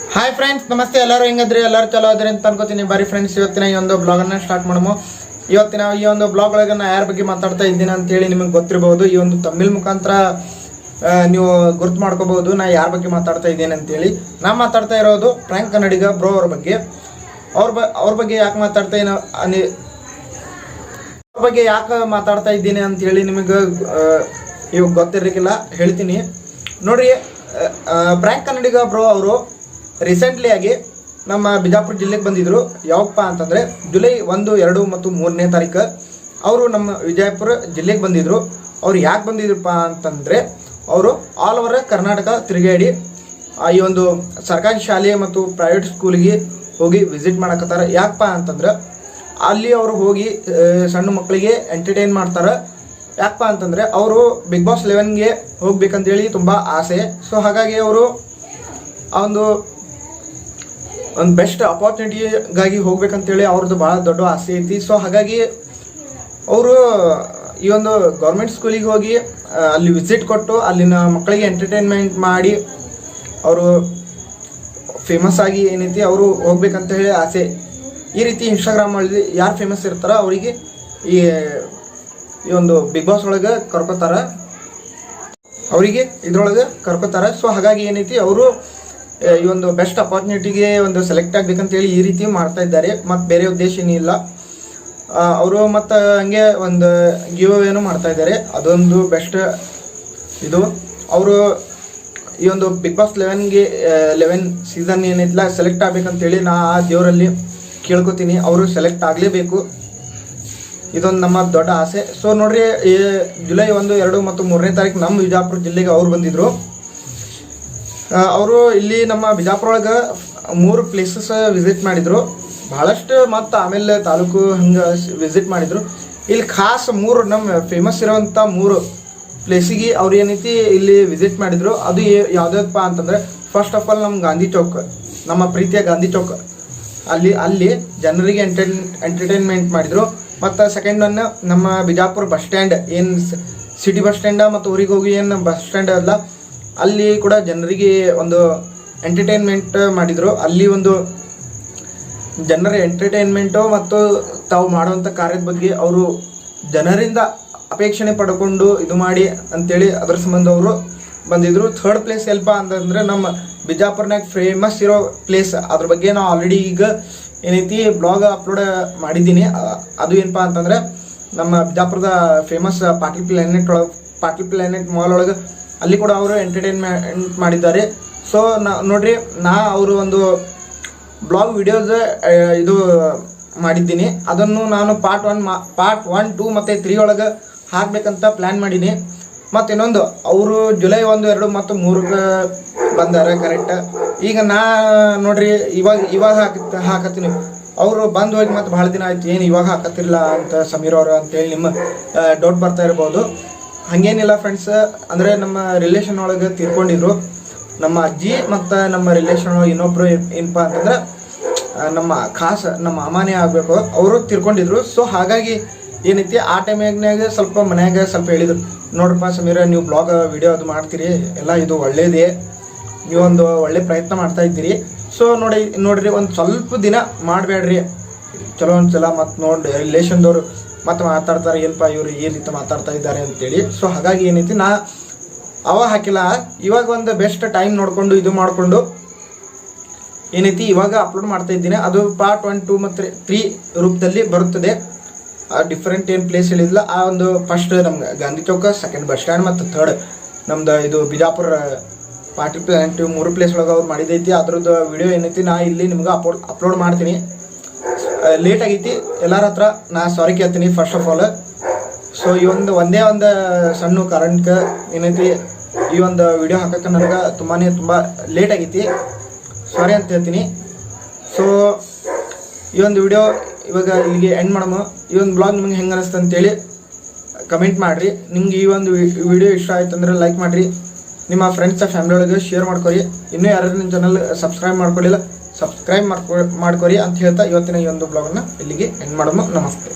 Hi friends ನಮಸ್ತೆ. ಎಲ್ಲರೂ ಹೆಂಗಿದ್ರಿ? ಎಲ್ಲರೂ ಚಲೋ ಅದ್ರಿ ಅಂತ ಅನ್ಕೋತೀನಿ. ಬರೀ ಫ್ರೆಂಡ್ಸ್ ಇವತ್ತಿನ ಈ ಒಂದು ಬ್ಲಾಗನ್ನು ಸ್ಟಾರ್ಟ್ ಮಾಡಮು. ಇವತ್ತಿನ ಈ ಒಂದು ಬ್ಲಾಗ್ ಒಳಗೆ ನಾ ಯಾರ ಬಗ್ಗೆ ಮಾತಾಡ್ತಾ ಇದ್ದೀನಿ ಅಂತೇಳಿ ನಿಮಗೆ ಗೊತ್ತಿರಬಹುದು ಈ ಒಂದು ತಮಿಳ್ ಮುಖಾಂತರ ನೀವು ಗುರುತು ಮಾಡ್ಕೋಬಹುದು. ನಾ ಯಾರ ಬಗ್ಗೆ ಮಾತಾಡ್ತಾ ಇದ್ದೀನಿ ಅಂತೇಳಿ ನಾ ಮಾತಾಡ್ತಾ ಇರೋದು ಪ್ರಾಂಕ್ ಕನ್ನಡಿಗ ಬ್ರೋ ಅವ್ರ ಬಗ್ಗೆ. ಅವ್ರ ಬ, ಅವ್ರ ಬಗ್ಗೆ ಯಾಕೆ ಮಾತಾಡ್ತಾ ಏನೋ ಅವ್ರ ಬಗ್ಗೆ ಯಾಕೆ ಮಾತಾಡ್ತಾ ಇದ್ದೀನಿ ಅಂತ ಹೇಳಿ ನಿಮಗೆ ಇವಾಗ ಗೊತ್ತಿರಲಿಕ್ಕಿಲ್ಲ. ಹೇಳ್ತೀನಿ. ನೋಡ್ರಿ ಪ್ರಾಂಕ್ ಕನ್ನಡಿಗ ಬ್ರೋ ಅವರು ರೀಸೆಂಟ್ಲಿ ಆಗಿ ನಮ್ಮ ಬಿಜಾಪುರ ಜಿಲ್ಲೆಗೆ ಬಂದಿದ್ರು. ಯಾವಪ್ಪ ಅಂತಂದ್ರೆ ಜುಲೈ ಒಂದು, ಎರಡು ಮತ್ತು ಮೂರನೇ ತಾರೀಕು ಅವರು ನಮ್ಮ ವಿಜಯಪುರ ಜಿಲ್ಲೆಗೆ ಬಂದಿದ್ರು. ಅವ್ರು ಯಾಕೆ ಬಂದಿದ್ರಪ್ಪ ಅಂತಂದ್ರೆ ಅವರು ಆಲ್ ಓವರ್ ಕರ್ನಾಟಕ ತಿರುಗಾಡಿ ಈ ಒಂದು ಸರ್ಕಾರಿ ಶಾಲೆ ಮತ್ತು ಪ್ರೈವೇಟ್ ಸ್ಕೂಲಿಗೆ ಹೋಗಿ ವಿಸಿಟ್ ಮಾಡಕತ್ತಾರ. ಯಾಕಪ್ಪ ಅಂತಂದ್ರೆ ಅಲ್ಲಿ ಅವರು ಹೋಗಿ ಸಣ್ಣ ಮಕ್ಕಳಿಗೆ ಎಂಟರ್ಟೈನ್ ಮಾಡ್ತಾರೆ. ಯಾಕಪ್ಪ ಅಂತಂದ್ರೆ ಅವರು ಬಿಗ್ ಬಾಸ್ ಲೆವೆನ್ಗೆ ಹೋಗ್ಬೇಕಂತೇಳಿ ತುಂಬ ಆಸೆ. ಸೊ ಹಾಗಾಗಿ ಅವರು ಆ ಒಂದು ಒಂದು ಬೆಸ್ಟ್ ಅಪಾರ್ಚುನಿಟಿಗಾಗಿ ಹೋಗ್ಬೇಕಂತೇಳಿ ಅವ್ರದ್ದು ಭಾಳ ದೊಡ್ಡ ಆಸೆ ಐತಿ. ಸೊ ಹಾಗಾಗಿ ಅವರು ಈ ಒಂದು ಗೌರ್ಮೆಂಟ್ ಸ್ಕೂಲಿಗೆ ಹೋಗಿ ಅಲ್ಲಿ ವಿಸಿಟ್ ಕೊಟ್ಟು, ಅಲ್ಲಿನ ಮಕ್ಕಳಿಗೆ ಎಂಟರ್ಟೈನ್ಮೆಂಟ್ ಮಾಡಿ, ಅವರು ಫೇಮಸ್ ಆಗಿ ಏನೈತಿ, ಅವರು ಹೋಗ್ಬೇಕಂತ ಹೇಳಿ ಆಸೆ. ಈ ರೀತಿ ಇನ್ಸ್ಟಾಗ್ರಾಮಲ್ಲಿ ಯಾರು ಫೇಮಸ್ ಇರ್ತಾರೋ ಅವರಿಗೆ ಈ ಈ ಒಂದು ಬಿಗ್ ಬಾಸ್ ಒಳಗೆ ಕರ್ಕೋತಾರ. ಅವರಿಗೆ ಇದ್ರೊಳಗೆ ಕರ್ಕೋತಾರೆ. ಸೊ ಹಾಗಾಗಿ ಏನೈತಿ, ಅವರು ಈ ಒಂದು ಬೆಸ್ಟ್ ಅಪಾರ್ಚುನಿಟಿಗೆ ಒಂದು ಸೆಲೆಕ್ಟ್ ಆಗ್ಬೇಕಂತೇಳಿ ಈ ರೀತಿ ಮಾಡ್ತಾ ಇದ್ದಾರೆ. ಮತ್ತು ಬೇರೆ ಉದ್ದೇಶ ಇಲ್ಲ. ಅವರು ಮತ್ತು ಹಂಗೆ ಒಂದು ಗಿವ್ ಅವೇನು ಮಾಡ್ತಾ ಇದ್ದಾರೆ. ಅದೊಂದು ಬೆಸ್ಟ್ ಇದು. ಅವರು ಈ ಒಂದು ಬಿಗ್ ಬಾಸ್ ಲೆವೆನ್ಗೆ ಲೆವೆನ್ ಸೀಸನ್ ಏನೈತಿಲ್ಲ ಸೆಲೆಕ್ಟ್ ಆಗ್ಬೇಕಂತೇಳಿ ನಾ ಆ ದೇವರಲ್ಲಿ ಕೇಳ್ಕೊತೀನಿ. ಅವರು ಸೆಲೆಕ್ಟ್ ಆಗಲೇಬೇಕು. ಇದೊಂದು ನಮ್ಮ ದೊಡ್ಡ ಆಸೆ. ಸೊ ನೋಡ್ರಿ ಜುಲೈ ಒಂದು, ಎರಡು ಮತ್ತು ಮೂರನೇ ತಾರೀಕು ನಮ್ಮ ವಿಜಾಪುರ ಜಿಲ್ಲೆಗೆ ಅವ್ರು ಬಂದಿದ್ರು. ಅವರು ಇಲ್ಲಿ ನಮ್ಮ ಬಿಜಾಪುರ ಒಳಗೆ ಮೂರು ಪ್ಲೇಸಸ್ ವಿಸಿಟ್ ಮಾಡಿದ್ರು. ಬಹಳಷ್ಟು ಮತ್ತು ಆಮೇಲೆ ತಾಲೂಕು ಹಂಗೆ ವಿಸಿಟ್ ಮಾಡಿದ್ರು. ಇಲ್ಲಿ ಖಾಸ್ ಮೂರು ನಮ್ಮ ಫೇಮಸ್ ಇರೋವಂಥ ಮೂರು ಪ್ಲೇಸಿಗೆ ಅವ್ರು ಏನೈತಿ ಇಲ್ಲಿ ವಿಸಿಟ್ ಮಾಡಿದ್ರು. ಅದು ಯಾವುದಪ್ಪ ಅಂತಂದ್ರೆ ಫಸ್ಟ್ ಆಫ್ ಆಲ್ ನಮ್ಮ ಗಾಂಧಿ ಚೌಕ್, ನಮ್ಮ ಪ್ರೀತಿಯ ಗಾಂಧಿ ಚೌಕ್. ಅಲ್ಲಿ ಅಲ್ಲಿ ಜನರಿಗೆ ಎಂಟರ್ಟೈನ್ ಎಂಟರ್ಟೈನ್ಮೆಂಟ್ ಮಾಡಿದ್ರು. ಮತ್ತು ಸೆಕೆಂಡ್ ಒನ್ ನಮ್ಮ ಬಿಜಾಪುರ ಬಸ್ ಸ್ಟ್ಯಾಂಡ್ ಏನು ಸಿಟಿ ಬಸ್ ಸ್ಟ್ಯಾಂಡ ಮತ್ತು ಊರಿಗೆ ಹೋಗಿ ಏನು ಬಸ್ ಸ್ಟ್ಯಾಂಡ್ ಅಲ್ಲ ಅಲ್ಲಿ ಕೂಡ ಜನರಿಗೆ ಒಂದು ಎಂಟರ್ಟೈನ್ಮೆಂಟ್ ಮಾಡಿದರು. ಅಲ್ಲಿ ಒಂದು ಜನರ ಎಂಟರ್ಟೈನ್ಮೆಂಟು ಮತ್ತು ತಾವು ಮಾಡುವಂಥ ಕಾರ್ಯದ ಬಗ್ಗೆ ಅವರು ಜನರಿಂದ ಅಪೇಕ್ಷಣೆ ಪಡ್ಕೊಂಡು ಇದು ಮಾಡಿ ಅಂತೇಳಿ ಅದರ ಸಂಬಂಧ ಅವರು ಬಂದಿದ್ರು. ಥರ್ಡ್ ಪ್ಲೇಸ್ ಎಲ್ಪ ಅಂತಂದ್ರೆ ನಮ್ಮ ಬಿಜಾಪುರ್ನಾಗ ಫೇಮಸ್ ಇರೋ ಪ್ಲೇಸ್ ಅದ್ರ ಬಗ್ಗೆ ನಾವು ಆಲ್ರೆಡಿ ಈಗ ಏನೈತಿ ಬ್ಲಾಗ್ ಅಪ್ಲೋಡ್ ಮಾಡಿದ್ದೀನಿ. ಅದು ಏನಪ್ಪ ಅಂತಂದ್ರೆ ನಮ್ಮ ಬಿಜಾಪುರದ ಫೇಮಸ್ ಪಾಟೀಲ್ ಪ್ಲಾನೆಟ್ ಒಳಗೆ, ಪಾಟೀಲ್ ಪ್ಲಾನೆಟ್ ಮಾಲ್ ಒಳಗೆ ಅಲ್ಲಿ ಕೂಡ ಅವರು ಎಂಟರ್ಟೈನ್ಮೆಂಟ್ ಮಾಡಿದ್ದಾರೆ. ಸೊ ನಾ, ನೋಡ್ರಿ, ನಾ ಅವರು ಒಂದು ಬ್ಲಾಗ್ ವಿಡಿಯೋಸ್ ಇದು ಮಾಡಿದ್ದೀನಿ. ಅದನ್ನು ನಾನು part one part one two ಮತ್ತು ತ್ರೀ ಒಳಗೆ ಹಾಕಬೇಕಂತ ಪ್ಲ್ಯಾನ್ ಮಾಡೀನಿ. ಮತ್ತು ಇನ್ನೊಂದು, ಅವರು ಜುಲೈ ಒಂದು, ಎರಡು ಮತ್ತು ಮೂರಕ್ಕೆ ಬಂದಾರೆ ಕರೆಕ್ಟ್ ಈಗ ನಾ, ನೋಡ್ರಿ, ಇವಾಗ ಇವಾಗ ಹಾಕ ಹಾಕತ್ತೀನಿ. ಅವರು ಬಂದು ಹೋಗಿ ಮತ್ತು ಭಾಳ ದಿನ ಆಯ್ತು, ಏನು ಇವಾಗ ಹಾಕತ್ತಿರಲ್ಲ ಅಂತ ಸಮೀರ್ ಅವರು ಅಂತೇಳಿ ನಿಮ್ಮ ಡೌಟ್ ಬರ್ತಾ ಇರ್ಬೋದು. ಹಾಗೇನಿಲ್ಲ ಫ್ರೆಂಡ್ಸ್ ಅಂದರೆ ನಮ್ಮ ರಿಲೇಷನ್ ಒಳಗೆ ತೀರ್ಕೊಂಡಿದ್ರು. ನಮ್ಮ ಅಜ್ಜಿ ಮತ್ತು ನಮ್ಮ ರಿಲೇಷನ್ ಇನ್ನೊಬ್ರು ಇನ್ನೊಬ್ಬರು ಏನಪ್ಪ ಅಂತಂದ್ರೆ ನಮ್ಮ ಖಾಸ, ನಮ್ಮ ಅಮ್ಮನೇ ಆಗಬೇಕು ಅವರು ತಿರ್ಕೊಂಡಿದ್ರು. ಸೊ ಹಾಗಾಗಿ ಏನೈತಿ, ಆ ಟೈಮ್ನಾಗ ಸ್ವಲ್ಪ ಮನ್ಯಾಗ ಸ್ವಲ್ಪ ಹೇಳಿದ್ರು. ನೋಡ್ರಪ್ಪ ಸಮೀರ, ನೀವು ಬ್ಲಾಗ್ ವಿಡಿಯೋ ಅದು ಮಾಡ್ತೀರಿ, ಎಲ್ಲ ಇದು ಒಳ್ಳೇದೇ. ನೀವೊಂದು ಒಳ್ಳೆ ಪ್ರಯತ್ನ ಮಾಡ್ತಾ ಇದ್ದೀರಿ. ಸೊ ನೋಡಿ, ನೋಡ್ರಿ, ಒಂದು ಸ್ವಲ್ಪ ದಿನ ಮಾಡಬೇಡ್ರಿ. ಚಲೋ ಒಂದ್ಸಲ ಮತ್ತು ನೋಡಿ ರಿಲೇಷನ್ದವರು ಮತ್ತೆ ಮಾತಾಡ್ತಾರೆ ಏನಪ್ಪ ಇವರು ಈ ರೀತಿ ಮಾತಾಡ್ತಾ ಇದ್ದಾರೆ? ಅಂತೇಳಿ. ಸೊ ಹಾಗಾಗಿ ಏನೈತಿ, ನಾ ಅವ ಹಾಕಿಲ್ಲ. ಇವಾಗ ಒಂದು ಬೆಸ್ಟ್ ಟೈಮ್ ನೋಡಿಕೊಂಡು ಇದು ಮಾಡಿಕೊಂಡು ಏನೈತಿ, ಇವಾಗ ಅಪ್ಲೋಡ್ ಮಾಡ್ತಾ ಇದ್ದೀನಿ. ಅದು ಪಾರ್ಟ್ ಒನ್ ಟೂ ಮತ್ತು ತ್ರೀ ರೂಪದಲ್ಲಿ ಬರುತ್ತದೆ. ಡಿಫ್ರೆಂಟ್ ಏನು ಪ್ಲೇಸ್ ಹೇಳಿಲ್ಲ ಆ ಒಂದು ಫಸ್ಟ್ ನಮ್ಗೆ Gandhi Chowk second bus stand ಮತ್ತು ಥರ್ಡ್ ನಮ್ದು ಇದು ಬಿಜಾಪುರ ಪಾರ್ಟಿ ಪ್ಲಾಂಟ್ ಮೂರು ಪ್ಲೇಸ್ ಒಳಗೆ ಅವ್ರು ಮಾಡಿದೈತಿ. ಅದ್ರದ್ದು ವಿಡಿಯೋ ಏನೈತಿ, ನಾ ಇಲ್ಲಿ ನಿಮ್ಗೆ ಅಪ್ಲೋಡ್ ಅಪ್ಲೋಡ್ ಮಾಡ್ತೀನಿ. ಲೇಟ್ ಆಗೈತಿ. ಎಲ್ಲರ ಹತ್ರ ನಾ ಸಾರಿ ಕೇಳ್ತೀನಿ ಫಸ್ಟ್ ಆಫ್ ಆಲ್ ಸೊ ಈ ಒಂದು ಒಂದೇ ಒಂದು ಸಣ್ಣ ಕಾರಣಕ್ಕೆ ಏನೈತಿ, ಈ ಒಂದು ವಿಡಿಯೋ ಹಾಕಕ್ಕೆ ನನಗೆ ತುಂಬಾ ತುಂಬ ಲೇಟ್ ಆಗೈತಿ. ಸಾರಿ ಅಂತ ಹೇಳ್ತೀನಿ. ಸೊ ಈ ಒಂದು ವಿಡಿಯೋ ಇವಾಗ ಇಲ್ಲಿಗೆ ಎಂಡ್ ಮಾಡಮ್ಮ ಈ ಒಂದು ಬ್ಲಾಗ್ ನಿಮ್ಗೆ ಹೆಂಗೆ ಅನಿಸ್ತು ಅಂತೇಳಿ ಕಮೆಂಟ್ ಮಾಡಿರಿ. ನಿಮ್ಗೆ ಈ ಒಂದು ವಿಡಿಯೋ ಇಷ್ಟ ಆಯ್ತು ಅಂದರೆ ಲೈಕ್ ಮಾಡಿರಿ. ನಿಮ್ಮ ಫ್ರೆಂಡ್ಸ್ ಫ್ಯಾಮಿಲಿ ಒಳಗೆ ಶೇರ್ ಮಾಡ್ಕೊರಿ. ಇನ್ನೂ ಯಾರು ನಿಮ್ಮ ಚಾನಲ್ ಸಬ್ಸ್ಕ್ರೈಬ್ ಮಾಡ್ಕೊಳ್ಳಿಲ್ಲ ಸಬ್ಸ್ಕ್ರೈಬ್ ಮಾಡ್ಕೊ ಮಾಡ್ಕೊರಿ ಅಂತ ಹೇಳ್ತಾ ಇವತ್ತಿನ ಈ ಒಂದು ಬ್ಲಾಗನ್ನು ಇಲ್ಲಿಗೆ ಎಂಡ್ ಮಾಡೋಣ ನಮಸ್ತೆ.